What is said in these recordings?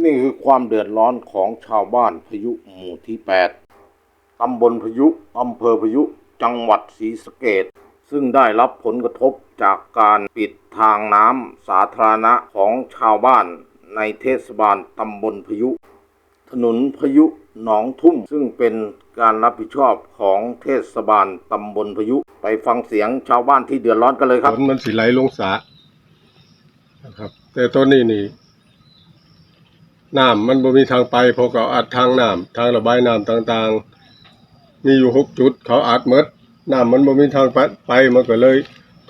นี่คือความเดือดร้อนของชาวบ้านพายุหมู่ที่ 8 ตำบลพายุอำเภอพายุ จังหวัดศรีสะเกดซึ่งได้รับผลกระทบจากการปิดทางน้ำสาธารณะของชาวบ้านในเทศบาลตำบลพายุ ถนนพายุหนองทุ่ม ซึ่งเป็นการรับผิดชอบของเทศบาลตำบลพายุ ไปฟังเสียงชาวบ้านที่เดือดร้อนกันเลยครับฝนมันสิไหลลงสระนะครับ แต่ตอนนี้นี่ น้ำมันบ่มีทางไปเพราะเขาอัดทางน้ำทางระบายน้ำต่างๆ มีอยู่หกจุด เขาอัดหมดน้ำมันบ่มีทางไปไปมันก็เลย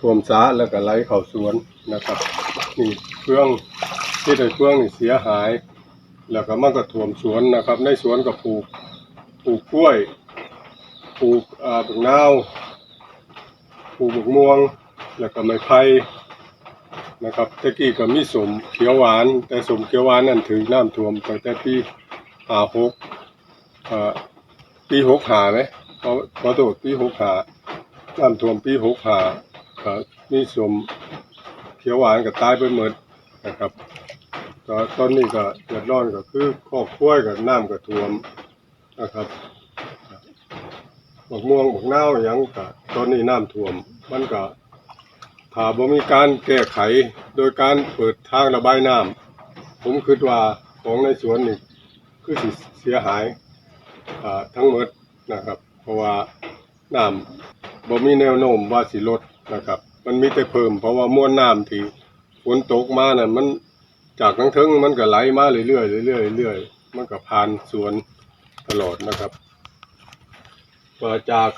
ท่วมสระแล้วก็ไหลเข้าสวนนะครับนี่เครื่องที่ได้เครื่องนี่เสียหาย แล้วก็มันก็ท่วมสวนนะครับ ในสวนก็ปลูกปลูกกล้วยปลูกอ่าบักนาวปลูกบักม่วง แล้วก็ไม้ไผ่ นะครับตะกี้ก็มีสมเขียวหวาน แต่สมเขียวหวานนั่นถึงน้ำท่วมตั้งแต่ปีหาหกปีหกหาไหมขอขอโทษปีหกหาน้ำท่วมปีหกหาก็มีสมเขียวหวานก็ตายไปหมดนะครับก็ตอนนี้ก็เดือดร้อนก็คือครอบครัวกับน้ำก็ท่วมนะครับบักม่วงบักเน่าวหยังก็ตอนนี้น้ำท่วมมันก็ ถ้าบ่มีการแก้ไขโดยการเปิดทางระบายน้ำผมคิดว่าของในสวนนี่คือสิเสียหายทั้งหมดนะครับ เพราะว่าน้ำบ่มีแนวโน้มว่าสิลดนะครับ มันมีแต่เพิ่ม เพราะว่ามวลน้ำที่ฝนตกมาน่ะมันจากทั้งทิงมันก็ไหลมาเรื่อยๆเรื่อยๆเรื่อยๆมันก็ผ่านสวนตลอดนะครับมาจาก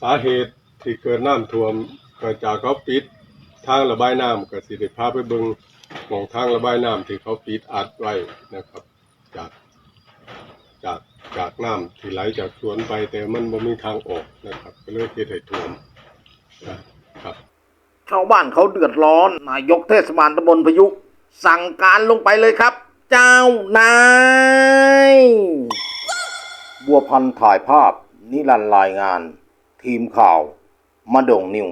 สาเหตุที่เกิดน้ำท่วม เกิดจากเขาปิดทางระบายน้ำก็สิได้พาไปเบิงหมองทางระบายน้ำที่เขาปิดอัดไว้นะครับ จากจากจากน้ำที่ไหลจากสวนไปแต่มันบ่มีทางออกนะครับก็เลยเฮ็ดให้ท่วมนะครับชาวบ้านเขาเดือดร้อนนายกเทศบาลตำบลพายุสั่งการลงไปเลยครับ เจ้านายบัวพันธ์ถ่ายภาพนิรันดร์รายงาน ทีมข่าว มาดงนิว